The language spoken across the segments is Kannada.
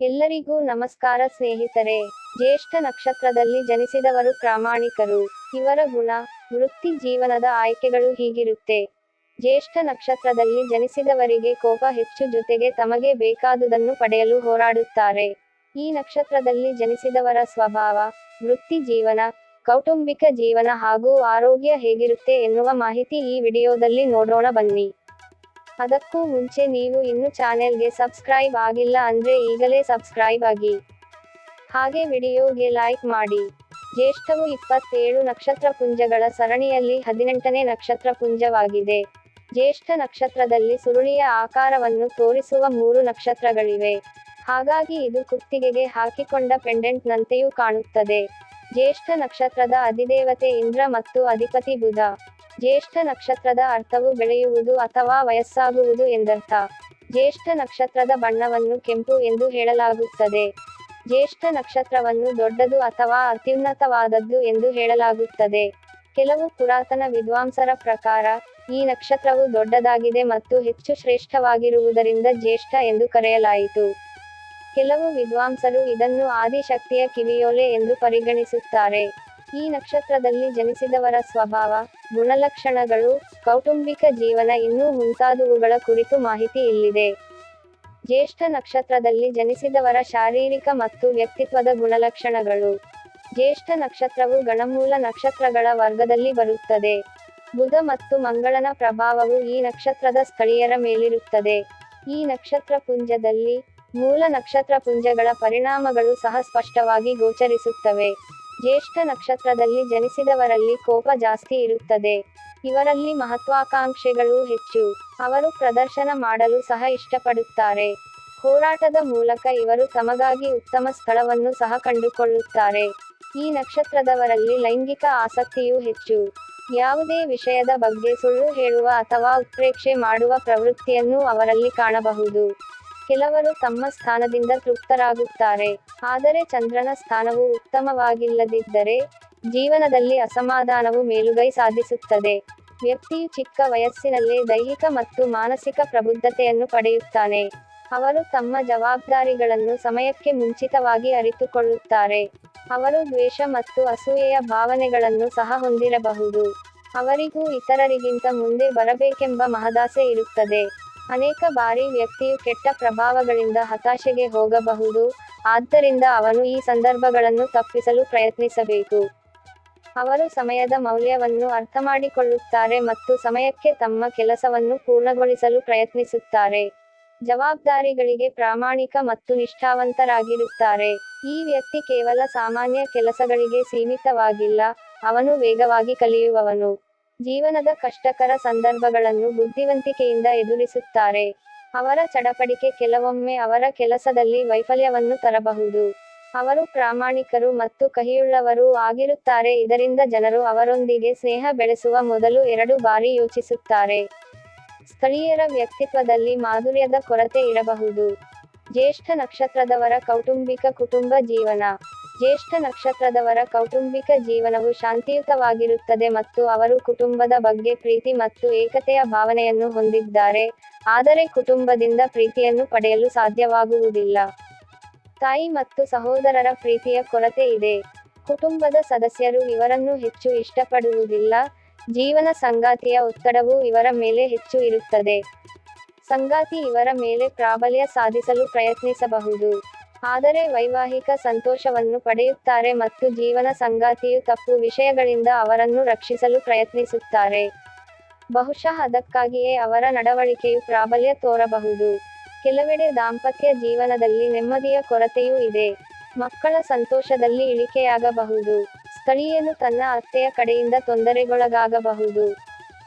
ಎಲ್ಲರಿಗೂ ನಮಸ್ಕಾರ ಸ್ನೇಹಿತರೆ. ಜ್ಯೇಷ್ಠ ನಕ್ಷತ್ರದಲ್ಲಿ ಜನಿಸಿದವರು ಪ್ರಾಮಾಣಿಕರು. ಇವರ ಗುಣ, ವೃತ್ತಿ ಜೀವನದ ಆಯ್ಕೆಗಳು ಹೀಗಿರುತ್ತೆ. ಜ್ಯೇಷ್ಠ ನಕ್ಷತ್ರದಲ್ಲಿ ಜನಿಸಿದವರಿಗೆ ಕೋಪ ಹೆಚ್ಚು ಜೊತೆಗೆ ತಮಗೆ ಬೇಕಾದುದನ್ನು ಪಡೆಯಲು ಹೋರಾಡುತ್ತಾರೆ. ಈ ನಕ್ಷತ್ರದಲ್ಲಿ ಜನಿಸಿದವರ ಸ್ವಭಾವ, ವೃತ್ತಿ ಜೀವನ, ಕೌಟುಂಬಿಕ ಜೀವನ ಹಾಗೂ ಆರೋಗ್ಯ ಹೇಗಿರುತ್ತೆ ಎನ್ನುವ ಮಾಹಿತಿ ಈ ವಿಡಿಯೋದಲ್ಲಿ ನೋಡೋಣ ಬನ್ನಿ. ಅದಕ್ಕೂ ಮುಂಚೆ ನೀವು ಇನ್ನು ಚಾನೆಲ್ಗೆ ಸಬ್ಸ್ಕ್ರೈಬ್ ಆಗಿಲ್ಲ ಅಂದ್ರೆ ಈಗಲೇ ಸಬ್ಸ್ಕ್ರೈಬ್ ಆಗಿ. ಹಾಗೆ ವಿಡಿಯೋಗೆ ಲೈಕ್ ಮಾಡಿ. ಜ್ಯೇಷ್ಠವು ಇಪ್ಪತ್ತೇಳು ನಕ್ಷತ್ರ ಪುಂಜಗಳ ಸರಣಿಯಲ್ಲಿ ಹದಿನೆಂಟನೇ ನಕ್ಷತ್ರ ಪುಂಜವಾಗಿದೆ. ಜ್ಯೇಷ್ಠ ನಕ್ಷತ್ರದಲ್ಲಿ ಸುರುಳಿಯ ಆಕಾರವನ್ನು ತೋರಿಸುವ ಮೂರು ನಕ್ಷತ್ರಗಳಿವೆ. ಹಾಗಾಗಿ ಇದು ಕುತ್ತಿಗೆಗೆ ಹಾಕಿಕೊಂಡ ಪೆಂಡೆಂಟ್ ನಂತೆಯೂ ಕಾಣುತ್ತದೆ. ಜ್ಯೇಷ್ಠ ನಕ್ಷತ್ರದ ಅಧಿದೇವತೆ ಇಂದ್ರ ಮತ್ತು ಅಧಿಪತಿ ಬುಧ. ಜ್ಯೇಷ್ಠ ನಕ್ಷತ್ರದ ಅರ್ಥವು ಬೆಳೆಯುವುದು ಅಥವಾ ವಯಸ್ಸಾಗುವುದು ಎಂದರ್ಥ. ಜ್ಯೇಷ್ಠ ನಕ್ಷತ್ರದ ಬಣ್ಣವನ್ನು ಕೆಂಪು ಎಂದು ಹೇಳಲಾಗುತ್ತದೆ. ಜ್ಯೇಷ್ಠ ನಕ್ಷತ್ರವನ್ನು ದೊಡ್ಡದು ಅಥವಾ ಅತ್ಯುನ್ನತವಾದದ್ದು ಎಂದು ಹೇಳಲಾಗುತ್ತದೆ. ಕೆಲವು ಪುರಾತನ ವಿದ್ವಾಂಸರ ಪ್ರಕಾರ, ಈ ನಕ್ಷತ್ರವು ದೊಡ್ಡದಾಗಿದೆ ಮತ್ತು ಹೆಚ್ಚು ಶ್ರೇಷ್ಠವಾಗಿರುವುದರಿಂದ ಜ್ಯೇಷ್ಠ ಎಂದು ಕರೆಯಲಾಯಿತು. ಕೆಲವು ವಿದ್ವಾಂಸರು ಇದನ್ನು ಆದಿಶಕ್ತಿಯ ಕಿವಿಯೋಲೆ ಎಂದು ಪರಿಗಣಿಸುತ್ತಾರೆ. ಈ ನಕ್ಷತ್ರದಲ್ಲಿ ಜನಿಸಿದವರ ಸ್ವಭಾವ, ಗುಣಲಕ್ಷಣಗಳು, ಕೌಟುಂಬಿಕ ಜೀವನ ಇನ್ನೂ ಮುಂತಾದವುಗಳ ಕುರಿತು ಮಾಹಿತಿ ಇಲ್ಲಿದೆ. ಜ್ಯೇಷ್ಠ ನಕ್ಷತ್ರದಲ್ಲಿ ಜನಿಸಿದವರ ಶಾರೀರಿಕ ಮತ್ತು ವ್ಯಕ್ತಿತ್ವದ ಗುಣಲಕ್ಷಣಗಳು. ಜ್ಯೇಷ್ಠ ನಕ್ಷತ್ರವು ಗಣಮೂಲ ನಕ್ಷತ್ರಗಳ ವರ್ಗದಲ್ಲಿ ಬರುತ್ತದೆ. ಬುಧ ಮತ್ತು ಮಂಗಳನ ಪ್ರಭಾವವು ಈ ನಕ್ಷತ್ರದ ಸ್ಥಳೀಯರ ಮೇಲಿರುತ್ತದೆ. ಈ ನಕ್ಷತ್ರ ಪುಂಜದಲ್ಲಿ ಮೂಲ ನಕ್ಷತ್ರ ಪುಂಜಗಳ ಪರಿಣಾಮಗಳು ಸಹ ಸ್ಪಷ್ಟವಾಗಿ ಗೋಚರಿಸುತ್ತವೆ. ಜ್ಯೇಷ್ಠ ನಕ್ಷತ್ರದಲ್ಲಿ ಜನಿಸಿದವರಲ್ಲಿ ಕೋಪ ಜಾಸ್ತಿ ಇರುತ್ತದೆ. ಇವರಲ್ಲಿ ಮಹತ್ವಾಕಾಂಕ್ಷೆಗಳು ಹೆಚ್ಚು. ಅವರು ಪ್ರದರ್ಶನ ಮಾಡಲು ಸಹ ಇಷ್ಟಪಡುತ್ತಾರೆ. ಹೋರಾಟದ ಮೂಲಕ ಇವರು ತಮಗಾಗಿ ಉತ್ತಮ ಸ್ಥಳವನ್ನು ಸಹ ಕಂಡುಕೊಳ್ಳುತ್ತಾರೆ. ಈ ನಕ್ಷತ್ರದವರಲ್ಲಿ ಲೈಂಗಿಕ ಆಸಕ್ತಿಯೂ ಹೆಚ್ಚು. ಯಾವುದೇ ವಿಷಯದ ಬಗ್ಗೆ ಸುಳ್ಳು ಹೇಳುವ ಅಥವಾ ಉತ್ಪ್ರೇಕ್ಷೆ ಮಾಡುವ ಪ್ರವೃತ್ತಿಯನ್ನು ಅವರಲ್ಲಿ ಕಾಣಬಹುದು. ಕೆಲವರು ತಮ್ಮ ಸ್ಥಾನದಿಂದ ತೃಪ್ತರಾಗುತ್ತಾರೆ. ಆದರೆ ಚಂದ್ರನ ಸ್ಥಾನವು ಉತ್ತಮವಾಗಿಲ್ಲದಿದ್ದರೆ ಜೀವನದಲ್ಲಿ ಅಸಮಾಧಾನವು ಮೇಲುಗೈ ಸಾಧಿಸುತ್ತದೆ. ವ್ಯಕ್ತಿಯು ಚಿಕ್ಕ ವಯಸ್ಸಿನಲ್ಲೇ ದೈಹಿಕ ಮತ್ತು ಮಾನಸಿಕ ಪ್ರಬುದ್ಧತೆಯನ್ನು ಪಡೆಯುತ್ತಾನೆ. ಅವರು ತಮ್ಮ ಜವಾಬ್ದಾರಿಗಳನ್ನು ಸಮಯಕ್ಕೆ ಮುಂಚಿತವಾಗಿ ಅರಿತುಕೊಳ್ಳುತ್ತಾರೆ. ಅವರು ದ್ವೇಷ ಮತ್ತು ಅಸೂಯೆಯ ಭಾವನೆಗಳನ್ನು ಸಹ ಹೊಂದಿರಬಹುದು. ಅವರಿಗೂ ಇತರರಿಗಿಂತ ಮುಂದೆ ಬರಬೇಕೆಂಬ ಮಹದಾಸೆ ಇರುತ್ತದೆ. ಅನೇಕ ಬಾರಿ ವ್ಯಕ್ತಿಯು ಕೆಟ್ಟ ಪ್ರಭಾವಗಳಿಂದ ಹತಾಶೆಗೆ ಹೋಗಬಹುದು, ಆದ್ದರಿಂದ ಅವನು ಈ ಸಂದರ್ಭಗಳನ್ನು ತಪ್ಪಿಸಲು ಪ್ರಯತ್ನಿಸಬೇಕು. ಅವರು ಸಮಯದ ಮೌಲ್ಯವನ್ನು ಅರ್ಥಮಾಡಿಕೊಳ್ಳುತ್ತಾರೆ ಮತ್ತು ಸಮಯಕ್ಕೆ ತಮ್ಮ ಕೆಲಸವನ್ನು ಪೂರ್ಣಗೊಳಿಸಲು ಪ್ರಯತ್ನಿಸುತ್ತಾರೆ. ಜವಾಬ್ದಾರಿಗಳಿಗೆ ಪ್ರಾಮಾಣಿಕ ಮತ್ತು ನಿಷ್ಠಾವಂತರಾಗಿರುತ್ತಾರೆ. ಈ ವ್ಯಕ್ತಿ ಕೇವಲ ಸಾಮಾನ್ಯ ಕೆಲಸಗಳಿಗೆ ಸೀಮಿತವಾಗಿಲ್ಲ, ಅವನು ವೇಗವಾಗಿ ಕಲಿಯುವವನು. ಜೀವನದ ಕಷ್ಟಕರ ಸಂದರ್ಭಗಳನ್ನು ಬುದ್ಧಿವಂತಿಕೆಯಿಂದ ಎದುರಿಸುತ್ತಾರೆ. ಅವರ ಚಡಪಡಿಕೆ ಕೆಲವೊಮ್ಮೆ ಅವರ ಕೆಲಸದಲ್ಲಿ ವೈಫಲ್ಯವನ್ನು ತರಬಹುದು. ಅವರು ಪ್ರಾಮಾಣಿಕರು ಮತ್ತು ಕಹಿಯುಳ್ಳವರೂ ಆಗಿರುತ್ತಾರೆ. ಇದರಿಂದ ಜನರು ಅವರೊಂದಿಗೆ ಸ್ನೇಹ ಬೆಳೆಸುವ ಮೊದಲು ಎರಡು ಬಾರಿ ಯೋಚಿಸುತ್ತಾರೆ. ಸ್ಥಳೀಯರ ವ್ಯಕ್ತಿತ್ವದಲ್ಲಿ ಮಾಧುರ್ಯದ ಕೊರತೆ ಇರಬಹುದು. ಜ್ಯೇಷ್ಠ ನಕ್ಷತ್ರದವರ ಕೌಟುಂಬಿಕ ಕುಟುಂಬ ಜೀವನ. ಜ್ಯೇಷ್ಠ ನಕ್ಷತ್ರದವರ ಕೌಟುಂಬಿಕ ಜೀವನವು ಶಾಂತಿಯುತವಾಗಿರುತ್ತದೆ ಮತ್ತು ಅವರು ಕುಟುಂಬದ ಬಗ್ಗೆ ಪ್ರೀತಿ ಮತ್ತು ಏಕತೆಯ ಭಾವನೆಯನ್ನು ಹೊಂದಿದ್ದಾರೆ. ಆದರೆ ಕುಟುಂಬದಿಂದ ಪ್ರೀತಿಯನ್ನು ಪಡೆಯಲು ಸಾಧ್ಯವಾಗುವುದಿಲ್ಲ. ತಾಯಿ ಮತ್ತು ಸಹೋದರರ ಪ್ರೀತಿಯ ಕೊರತೆ ಇದೆ. ಕುಟುಂಬದ ಸದಸ್ಯರು ಇವರನ್ನು ಹೆಚ್ಚು ಇಷ್ಟಪಡುವುದಿಲ್ಲ. ಜೀವನ ಸಂಗಾತಿಯ ಒತ್ತಡವು ಇವರ ಮೇಲೆ ಹೆಚ್ಚು ಇರುತ್ತದೆ. ಸಂಗಾತಿ ಇವರ ಮೇಲೆ ಪ್ರಾಬಲ್ಯ ಸಾಧಿಸಲು ಪ್ರಯತ್ನಿಸಬಹುದು. ಆದರೆ ವೈವಾಹಿಕ ಸಂತೋಷವನ್ನು ಪಡೆಯುತ್ತಾರೆ ಮತ್ತು ಜೀವನ ಸಂಗಾತಿಯು ತಪ್ಪು ವಿಷಯಗಳಿಂದ ಅವರನ್ನು ರಕ್ಷಿಸಲು ಪ್ರಯತ್ನಿಸುತ್ತಾರೆ. ಬಹುಶಃ ಅದಕ್ಕಾಗಿಯೇ ಅವರ ನಡವಳಿಕೆಯು ಪ್ರಾಬಲ್ಯ ತೋರಬಹುದು. ಕೆಲವೆಡೆ ದಾಂಪತ್ಯ ಜೀವನದಲ್ಲಿ ನೆಮ್ಮದಿಯ ಕೊರತೆಯೂ ಇದೆ. ಮಕ್ಕಳ ಸಂತೋಷದಲ್ಲಿ ಇಳಿಕೆಯಾಗಬಹುದು. ಸ್ಥಳೀಯನು ತನ್ನ ಅತ್ತೆಯ ಕಡೆಯಿಂದ ತೊಂದರೆಗೊಳಗಾಗಬಹುದು.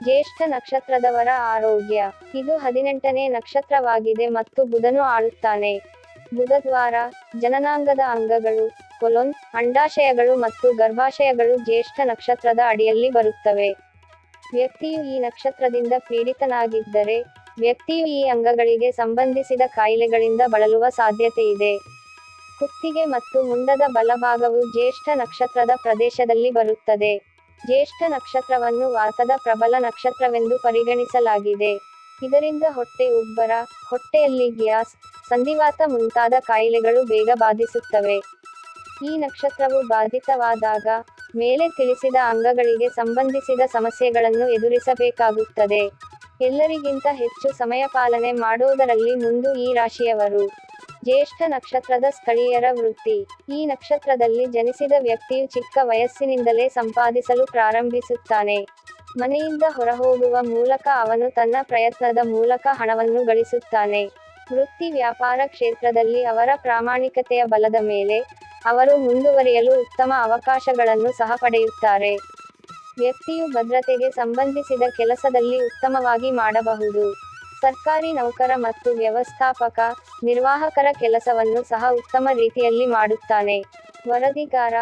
ಜ್ಯೇಷ್ಠ ನಕ್ಷತ್ರದವರ ಆರೋಗ್ಯ. ಇದು ಹದಿನೆಂಟನೇ ನಕ್ಷತ್ರವಾಗಿದೆ ಮತ್ತು ಬುಧನು ಆಳುತ್ತಾನೆ. ಬುಧದ್ವಾರ ಜನನಾಂಗದ ಅಂಗಗಳು, ಕೊಲೊನ್, ಅಂಡಾಶಯಗಳು ಮತ್ತು ಗರ್ಭಾಶಯಗಳು ಜ್ಯೇಷ್ಠ ನಕ್ಷತ್ರದ ಅಡಿಯಲ್ಲಿ ಬರುತ್ತವೆ. ವ್ಯಕ್ತಿಯು ಈ ನಕ್ಷತ್ರದಿಂದ ಪೀಡಿತನಾಗಿದ್ದರೆ, ವ್ಯಕ್ತಿಯು ಈ ಅಂಗಗಳಿಗೆ ಸಂಬಂಧಿಸಿದ ಕಾಯಿಲೆಗಳಿಂದ ಬಳಲುವ ಸಾಧ್ಯತೆ ಇದೆ. ಕುತ್ತಿಗೆ ಮತ್ತು ಮುಂಡದ ಬಲಭಾಗವು ಜ್ಯೇಷ್ಠ ನಕ್ಷತ್ರದ ಪ್ರದೇಶದಲ್ಲಿ ಬರುತ್ತದೆ. ಜ್ಯೇಷ್ಠ ನಕ್ಷತ್ರವನ್ನು ವಾತದ ಪ್ರಬಲ ನಕ್ಷತ್ರವೆಂದು ಪರಿಗಣಿಸಲಾಗಿದೆ. ಇದರಿಂದ ಹೊಟ್ಟೆ ಉಬ್ಬರ, ಹೊಟ್ಟೆಯಲ್ಲಿ ಗ್ಯಾಸ್ ಸಂಧಿವಾತ ಮುಂತಾದ ಕಾಯಿಲೆಗಳು ಬೇಗ ಬಾಧಿಸುತ್ತವೆ. ಈ ನಕ್ಷತ್ರವು ಬಾಧಿತವಾದಾಗ ಮೇಲೆ ತಿಳಿಸಿದ ಅಂಗಗಳಿಗೆ ಸಂಬಂಧಿಸಿದ ಸಮಸ್ಯೆಗಳನ್ನು ಎದುರಿಸಬೇಕಾಗುತ್ತದೆ. ಎಲ್ಲರಿಗಿಂತ ಹೆಚ್ಚು ಸಮಯ ಪಾಲನೆ ಮಾಡೋದರಲ್ಲಿ ಮುಂದು ಈ ರಾಶಿಯವರು. ಜ್ಯೇಷ್ಠ ನಕ್ಷತ್ರದ ಸ್ಥಳೀಯರ ವೃತ್ತಿ. ಈ ನಕ್ಷತ್ರದಲ್ಲಿ ಜನಿಸಿದ ವ್ಯಕ್ತಿಯು ಚಿಕ್ಕ ವಯಸ್ಸಿನಿಂದಲೇ ಸಂಪಾದಿಸಲು ಪ್ರಾರಂಭಿಸುತ್ತಾನೆ. ಮನೆಯಿಂದ ಹೊರಹೋಗುವ ಮೂಲಕ ಅವನು ತನ್ನ ಪ್ರಯತ್ನದ ಮೂಲಕ ಹಣವನ್ನು ಗಳಿಸುತ್ತಾನೆ. ವೃತ್ತಿ ವ್ಯಾಪಾರ ಕ್ಷೇತ್ರದಲ್ಲಿ ಅವರ ಪ್ರಾಮಾಣಿಕತೆಯ ಬಲದ ಮೇಲೆ ಅವರು ಮುಂದುವರಿಯಲು ಉತ್ತಮ ಅವಕಾಶಗಳನ್ನು ಸಹ ಪಡೆಯುತ್ತಾರೆ. ವ್ಯಕ್ತಿಯು ಭದ್ರತೆಗೆ ಸಂಬಂಧಿಸಿದ ಕೆಲಸದಲ್ಲಿ ಉತ್ತಮವಾಗಿ ಮಾಡಬಹುದು. ಸರ್ಕಾರಿ ನೌಕರ ಮತ್ತು ವ್ಯವಸ್ಥಾಪಕ, ನಿರ್ವಾಹಕರ ಕೆಲಸವನ್ನು ಸಹ ಉತ್ತಮ ರೀತಿಯಲ್ಲಿ ಮಾಡುತ್ತಾನೆ. ವರದಿಗಾರ,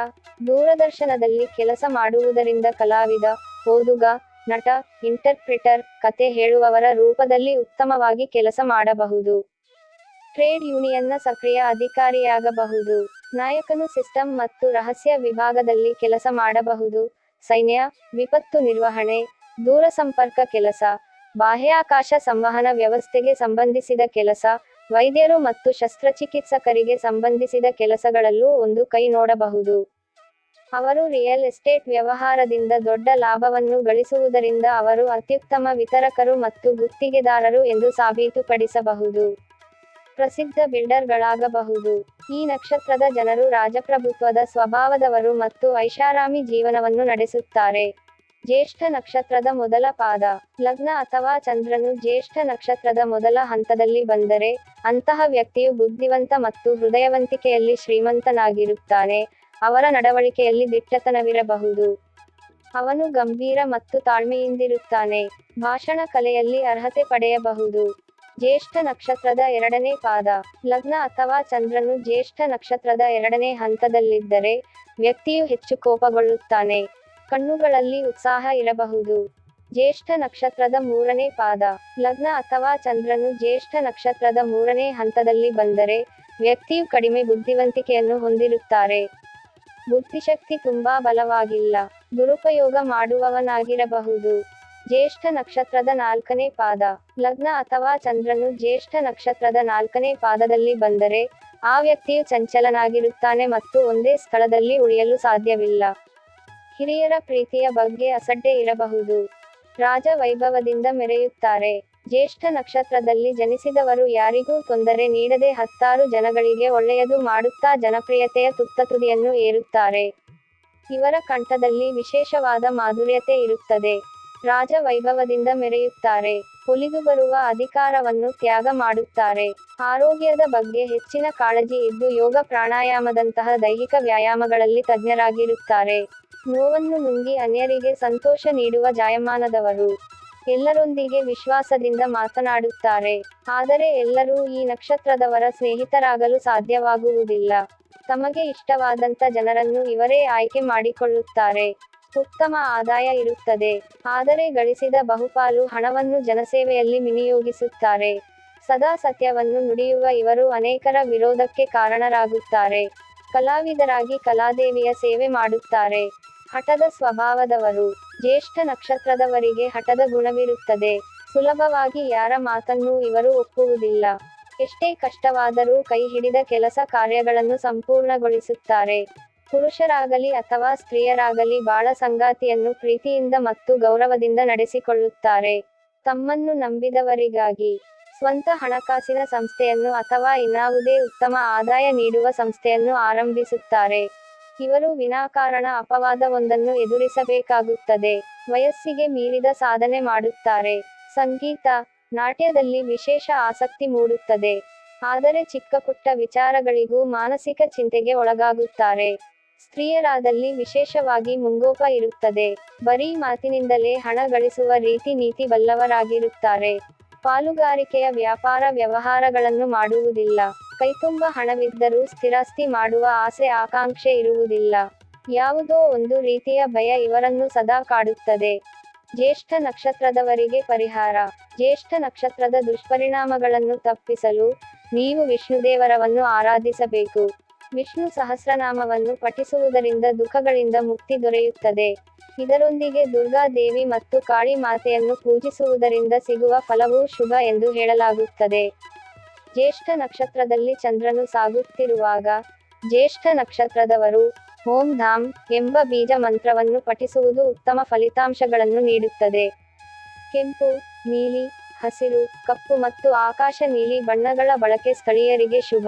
ದೂರದರ್ಶನದಲ್ಲಿ ಕೆಲಸ ಮಾಡುವುದರಿಂದ ಕಲಾವಿದ, ಓದುಗ, ನಟ ಇಂಟರ್ಪ್ರಿಟರ್ ಕತೆ ಹೇಳುವವರ ರೂಪದಲ್ಲಿ ಉತ್ತಮವಾಗಿ ಕೆಲಸ ಮಾಡಬಹುದು. ಟ್ರೇಡ್ ಯೂನಿಯನ್ನ ಸಕ್ರಿಯ ಅಧಿಕಾರಿಯಾಗಬಹುದು. ನಾಯಕನು ಸಿಸ್ಟಮ್ ಮತ್ತು ರಹಸ್ಯ ವಿಭಾಗದಲ್ಲಿ ಕೆಲಸ ಮಾಡಬಹುದು. ಸೈನ್ಯ, ವಿಪತ್ತು ನಿರ್ವಹಣೆ ದೂರಸಂಪರ್ಕ ಕೆಲಸ, ಬಾಹ್ಯಾಕಾಶ ಸಂವಹನ ವ್ಯವಸ್ಥೆಗೆ ಸಂಬಂಧಿಸಿದ ಕೆಲಸ, ವೈದ್ಯರು ಮತ್ತು ಶಸ್ತ್ರಚಿಕಿತ್ಸಕರಿಗೆ ಸಂಬಂಧಿಸಿದ ಕೆಲಸಗಳಲ್ಲೂ ಒಂದು ಕೈ ನೋಡಬಹುದು. ಅವರು ರಿಯಲ್ ಎಸ್ಟೇಟ್ ವ್ಯವಹಾರದಿಂದ ದೊಡ್ಡ ಲಾಭವನ್ನು ಗಳಿಸುವುದರಿಂದ ಅವರು ಅತ್ಯುತ್ತಮ ವಿತರಕರು ಮತ್ತು ಗುತ್ತಿಗೆದಾರರು ಎಂದು ಸಾಬೀತುಪಡಿಸಬಹುದು. ಪ್ರಸಿದ್ಧ ಬಿಲ್ಡರ್ಗಳಾಗಬಹುದು. ಈ ನಕ್ಷತ್ರದ ಜನರು ರಾಜಪ್ರಭುತ್ವದ ಸ್ವಭಾವದವರು ಮತ್ತು ಐಷಾರಾಮಿ ಜೀವನವನ್ನು ನಡೆಸುತ್ತಾರೆ. ಜ್ಯೇಷ್ಠ ನಕ್ಷತ್ರದ ಮೊದಲ ಪಾದ, ಲಗ್ನ ಅಥವಾ ಚಂದ್ರನು ಜ್ಯೇಷ್ಠ ನಕ್ಷತ್ರದ ಮೊದಲ ಹಂತದಲ್ಲಿ ಬಂದರೆ, ಅಂತಹ ವ್ಯಕ್ತಿಯು ಬುದ್ಧಿವಂತ ಮತ್ತು ಹೃದಯವಂತಿಕೆಯಲ್ಲಿ ಶ್ರೀಮಂತನಾಗಿರುತ್ತಾನೆ. ಅವರ ನಡವಳಿಕೆಯಲ್ಲಿ ದಿಟ್ಟತನವಿರಬಹುದು. ಅವನು ಗಂಭೀರ ಮತ್ತು ತಾಳ್ಮೆಯಿಂದಿರುತ್ತಾನೆ. ಭಾಷಣ ಕಲೆಯಲ್ಲಿ ಅರ್ಹತೆ ಪಡೆಯಬಹುದು. ಜ್ಯೇಷ್ಠ ನಕ್ಷತ್ರದ ಎರಡನೇ ಪಾದ. ಲಗ್ನ ಅಥವಾ ಚಂದ್ರನು ಜ್ಯೇಷ್ಠ ನಕ್ಷತ್ರದ ಎರಡನೇ ಹಂತದಲ್ಲಿದ್ದರೆ ವ್ಯಕ್ತಿಯು ಹೆಚ್ಚು ಕೋಪಗೊಳ್ಳುತ್ತಾನೆ. ಕಣ್ಣುಗಳಲ್ಲಿ ಉತ್ಸಾಹ ಇರಬಹುದು. ಜ್ಯೇಷ್ಠ ನಕ್ಷತ್ರದ ಮೂರನೇ ಪಾದ. ಲಗ್ನ ಅಥವಾ ಚಂದ್ರನು ಜ್ಯೇಷ್ಠ ನಕ್ಷತ್ರದ ಮೂರನೇ ಹಂತದಲ್ಲಿ ಬಂದರೆ ವ್ಯಕ್ತಿಯು ಕಡಿಮೆ ಬುದ್ಧಿವಂತಿಕೆಯನ್ನು ಹೊಂದಿರುತ್ತಾರೆ. ಬುದ್ಧಿಶಕ್ತಿ ತುಂಬಾ ಬಲವಾಗಿಲ್ಲ. ದುರುಪಯೋಗ ಮಾಡುವವನಾಗಿರಬಹುದು. ಜ್ಯೇಷ್ಠ ನಕ್ಷತ್ರದ ನಾಲ್ಕನೇ ಪಾದ. ಲಗ್ನ ಅಥವಾ ಚಂದ್ರನು ಜ್ಯೇಷ್ಠ ನಕ್ಷತ್ರದ ನಾಲ್ಕನೇ ಪಾದದಲ್ಲಿ ಬಂದರೆ, ಆ ವ್ಯಕ್ತಿಯು ಚಂಚಲನಾಗಿರುತ್ತಾನೆ ಮತ್ತು ಒಂದೇ ಸ್ಥಳದಲ್ಲಿ ಉಳಿಯಲು ಸಾಧ್ಯವಿಲ್ಲ. ಹಿರಿಯರ ಪ್ರೀತಿಯ ಬಗ್ಗೆ ಅಸಡ್ಡೆ ಇರಬಹುದು. ರಾಜ ವೈಭವದಿಂದ ಮೆರೆಯುತ್ತಾರೆ. ಜ್ಯೇಷ್ಠ ನಕ್ಷತ್ರದಲ್ಲಿ ಜನಿಸಿದವರು ಯಾರಿಗೂ ತೊಂದರೆ ನೀಡದೆ ಹತ್ತಾರು ಜನಗಳಿಗೆ ಒಳ್ಳೆಯದು ಮಾಡುತ್ತಾ ಜನಪ್ರಿಯತೆಯ ತುತ್ತತುದಿಯನ್ನು ಏರುತ್ತಾರೆ. ಇವರ ಕಂಠದಲ್ಲಿ ವಿಶೇಷವಾದ ಮಾಧುರ್ಯತೆ ಇರುತ್ತದೆ. ರಾಜ ವೈಭವದಿಂದ ಮೆರೆಯುತ್ತಾರೆ. ಒಲಿದು ಬರುವ ಅಧಿಕಾರವನ್ನು ತ್ಯಾಗ ಮಾಡುತ್ತಾರೆ. ಆರೋಗ್ಯದ ಬಗ್ಗೆ ಹೆಚ್ಚಿನ ಕಾಳಜಿ ಇದ್ದು ಯೋಗ ಪ್ರಾಣಾಯಾಮದಂತಹ ದೈಹಿಕ ವ್ಯಾಯಾಮಗಳಲ್ಲಿ ತಜ್ಞರಾಗಿರುತ್ತಾರೆ. ನೋವನ್ನು ನುಂಗಿ ಅನ್ಯರಿಗೆ ಸಂತೋಷ ನೀಡುವ ಜಾಯಮಾನದವರು. ಎಲ್ಲರೊಂದಿಗೆ ವಿಶ್ವಾಸದಿಂದ ಮಾತನಾಡುತ್ತಾರೆ. ಆದರೆ ಎಲ್ಲರೂ ಈ ನಕ್ಷತ್ರದವರ ಸ್ನೇಹಿತರಾಗಲು ಸಾಧ್ಯವಾಗುವುದಿಲ್ಲ. ತಮಗೆ ಇಷ್ಟವಾದಂಥ ಜನರನ್ನು ಇವರೇ ಆಯ್ಕೆ ಮಾಡಿಕೊಳ್ಳುತ್ತಾರೆ. ಉತ್ತಮ ಆದಾಯ ಇರುತ್ತದೆ. ಆದರೆ ಗಳಿಸಿದ ಬಹುಪಾಲು ಹಣವನ್ನು ಜನಸೇವೆಯಲ್ಲಿ ವಿನಿಯೋಗಿಸುತ್ತಾರೆ. ಸದಾ ಸತ್ಯವನ್ನು ನುಡಿಯುವ ಇವರು ಅನೇಕರ ವಿರೋಧಕ್ಕೆ ಕಾರಣರಾಗುತ್ತಾರೆ. ಕಲಾವಿದರಾಗಿ ಕಲಾದೇವಿಯ ಸೇವೆ ಮಾಡುತ್ತಾರೆ. ಹಠದ ಸ್ವಭಾವದವರು, ಜ್ಯೇಷ್ಠ ನಕ್ಷತ್ರದವರಿಗೆ ಹಠದ ಗುಣವಿರುತ್ತದೆ. ಸುಲಭವಾಗಿ ಯಾರ ಮಾತನ್ನೂ ಇವರು ಒಪ್ಪುವುದಿಲ್ಲ. ಎಷ್ಟೇ ಕಷ್ಟವಾದರೂ ಕೈ ಹಿಡಿದ ಕೆಲಸ ಕಾರ್ಯಗಳನ್ನು ಸಂಪೂರ್ಣಗೊಳಿಸುತ್ತಾರೆ. ಪುರುಷರಾಗಲಿ ಅಥವಾ ಸ್ತ್ರೀಯರಾಗಲಿ ಬಾಳ ಸಂಗಾತಿಯನ್ನು ಪ್ರೀತಿಯಿಂದ ಮತ್ತು ಗೌರವದಿಂದ ನಡೆಸಿಕೊಳ್ಳುತ್ತಾರೆ. ತಮ್ಮನ್ನು ನಂಬಿದವರಿಗಾಗಿ ಸ್ವಂತ ಹಣಕಾಸಿನ ಸಂಸ್ಥೆಯನ್ನು ಅಥವಾ ಇನ್ನಾವುದೇ ಉತ್ತಮ ಆದಾಯ ನೀಡುವ ಸಂಸ್ಥೆಯನ್ನು ಆರಂಭಿಸುತ್ತಾರೆ. ಇವರು ವಿನಾಕಾರಣ ಅಪವಾದವೊಂದನ್ನು ಎದುರಿಸಬೇಕಾಗುತ್ತದೆ. ವಯಸ್ಸಿಗೆ ಮೀರಿದ ಸಾಧನೆ ಮಾಡುತ್ತಾರೆ. ಸಂಗೀತ, ನಾಟ್ಯದಲ್ಲಿ ವಿಶೇಷ ಆಸಕ್ತಿ ಮೂಡುತ್ತದೆ. ಆದರೆ ಚಿಕ್ಕ ಪುಟ್ಟ ವಿಚಾರಗಳಿಗೂ ಮಾನಸಿಕ ಚಿಂತೆಗೆ ಒಳಗಾಗುತ್ತಾರೆ. ಸ್ತ್ರೀಯರಾದಲ್ಲಿ ವಿಶೇಷವಾಗಿ ಮುಂಗೋಪ ಇರುತ್ತದೆ. ಬರೀ ಮಾತಿನಿಂದಲೇ ಹಣ ಗಳಿಸುವ ರೀತಿ ನೀತಿ ಬಲ್ಲವರಾಗಿರುತ್ತಾರೆ. ಪಾಲುಗಾರಿಕೆಯ ವ್ಯಾಪಾರ ವ್ಯವಹಾರಗಳನ್ನು ಮಾಡುವುದಿಲ್ಲ. ಕೈತುಂಬ ಹಣವಿದ್ದರೂ ಸ್ಥಿರಾಸ್ತಿ ಮಾಡುವ ಆಸೆ ಆಕಾಂಕ್ಷೆ ಇರುವುದಿಲ್ಲ. ಯಾವುದೋ ಒಂದು ರೀತಿಯ ಭಯ ಇವರನ್ನು ಸದಾ ಕಾಡುತ್ತದೆ. ಜ್ಯೇಷ್ಠ ನಕ್ಷತ್ರದವರಿಗೆ ಪರಿಹಾರ. ಜ್ಯೇಷ್ಠ ನಕ್ಷತ್ರದ ದುಷ್ಪರಿಣಾಮಗಳನ್ನು ತಪ್ಪಿಸಲು ನೀವು ವಿಷ್ಣುದೇವರವನ್ನು ಆರಾಧಿಸಬೇಕು. ವಿಷ್ಣು ಸಹಸ್ರನಾಮವನ್ನು ಪಠಿಸುವುದರಿಂದ ದುಃಖಗಳಿಂದ ಮುಕ್ತಿ ದೊರೆಯುತ್ತದೆ. ಇದರೊಂದಿಗೆ ದುರ್ಗಾ ದೇವಿ ಮತ್ತು ಕಾಳಿ ಮಾತೆಯನ್ನು ಪೂಜಿಸುವುದರಿಂದ ಸಿಗುವ ಫಲವೂ ಶುಭ ಎಂದು ಹೇಳಲಾಗುತ್ತದೆ. ಜ್ಯೇಷ್ಠ ನಕ್ಷತ್ರದಲ್ಲಿ ಚಂದ್ರನು ಸಾಗುತ್ತಿರುವಾಗ, ಜ್ಯೇಷ್ಠ ನಕ್ಷತ್ರದವರು ಓಂ ಧಾಮ್ ಎಂಬ ಬೀಜ ಮಂತ್ರವನ್ನು ಪಠಿಸುವುದು ಉತ್ತಮ ಫಲಿತಾಂಶಗಳನ್ನು ನೀಡುತ್ತದೆ. ಕೆಂಪು, ನೀಲಿ, ಹಸಿರು, ಕಪ್ಪು ಮತ್ತು ಆಕಾಶ ನೀಲಿ ಬಣ್ಣಗಳ ಬಳಕೆ ಸ್ಥಳೀಯರಿಗೆ ಶುಭ.